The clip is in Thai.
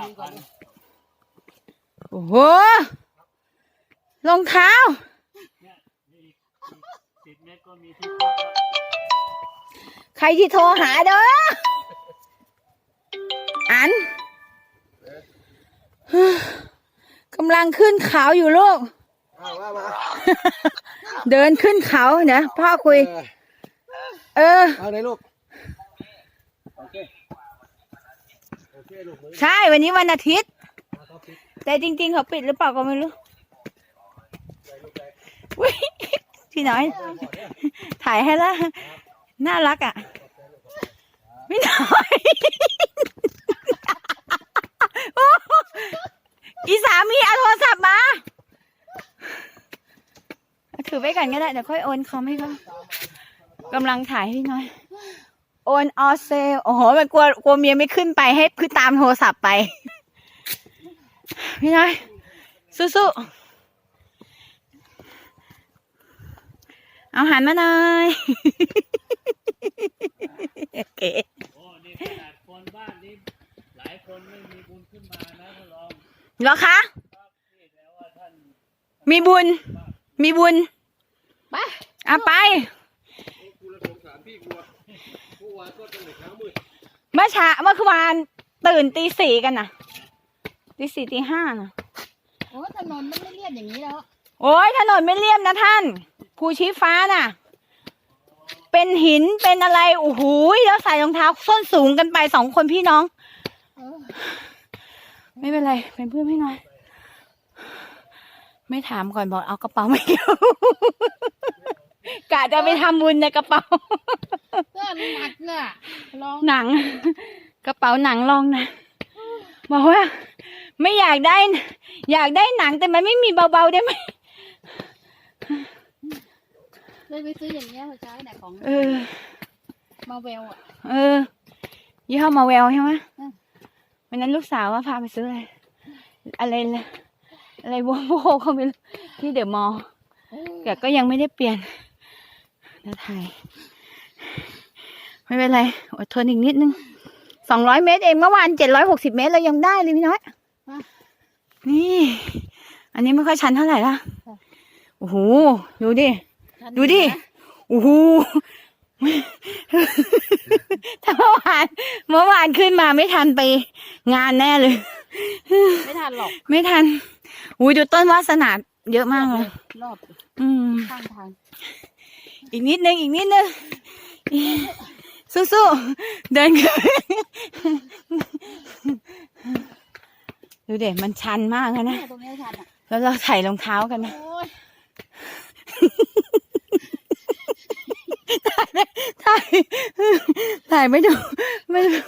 ทิ้งก่อนเลยโอ้โหรองเท้าเนี่ยมีอีกสิบเมตรก็มีที่พักแล้วใครที่โทรหาเด้อ อันกำลังขึ้นเขาอยู่ลูก อ้าวว่ามาเดินขึ้นเขาเดี๋ยวพ่อคุยเออเออ เอาเลยลูกโอเคโอเคลูกมือ ใช่วันนี้วันอาทิตย์ แต่จริง ๆ เขาปิดหรือเปล่าก็ไม่รู้อุ๊ยพี่น้อย ถ่ายให้ละน่ารักอะพี่น้อยอีสามีเอาโทรศัพท์มา ถือไว้ก่อนก็ได้เดี๋ยวค่อยโอนคอมให้เขากำลังถ่ายให้พี่น้อย โอนออเซลโอ้โหมันกลัวกลัวเมียไม่ขึ้นไปให้คือตามโทรศัพท์ไป พี่น้อยสู้ๆเอาหันมาหน่อยโอเคโอ้นี่ขนาดคนบ้านนี้หลายคนไม่มีบุญขึ้นมานะท่านรองเหรอคะครับนี่แล้วว่าท่าน มีบุญ มีบุญไปอะไปกูละสงสาร พี่กูอะเมื่อวานก็ตั้งแต่เช้ามืดเมื่อเช้าเมื่อคืนวานตื่นตีสี่กันนะตีสี่ตีห้านะโอ้ถนนมันไม่เรียบอย่างนี้แล้ว โอ้ยถนนไม่เรียบนะท่านภูชีฟ้าน่ะ เป็นหินเป็นอะไรโอ้โหแล้วใส่รองเท้าส้นสูงกันไปสองคนพี่น้อง เออไม่เป็นไร เป็นเพื่อนพี่น้อย ไม่ถามก่อนบอกเอากระเป๋าไม่เกี่ยว กะจะไปทำบุญในกระเป๋าก็หนักน่ะลองหนัง กระเป๋าหนังลองนะบอกว่า ไม่อยากได้ อยากได้หนังแต่มันไม่มีเบาๆได้ไหมเลยไปซื้ออย่างเงี้ยใช้แต่ของเออ มาเวลอะ เออยี่ห้อมาแววใช่ไหมอืม วันนั้นลูกสาวว่าพาไปซื้ออะไรอะไรเลยอะไรโวโวเขาไม่รู้ที่เดอะมอลล์เออแต่ก็ยังไม่ได้เปลี่ยน นะถ่ายไม่เป็นไรอดทนอีกนิดนึงสองร้อยเมตรเองเมื่อวานเจ็ดร้อยหกสิบเมตรเรายังได้เลยพี่น้อย นี่ อันนี้ไม่ค่อยชันเท่าไหร่ละโอ้โห ดูดิ ดูดิ โอ้โหถ้าเมื่อวาน เมื่อวานขึ้นมาไม่ทันไปงานแน่เลย ไม่ทันหรอก ไม่ทันอุ้ยดูต้นวาสนาเยอะมากเลย รอบ อืมข้างทาง อีกนิดนึงอีกนิดนึงสู้ๆเดินขึ้นดูเด็มันชันมากเลยนะเนี่ยตรงเนี้ยทันอะแล้วเราใส่รองเท้ากันนะโอ้ยถ่ายถ่ายไม่ดูไม่ดู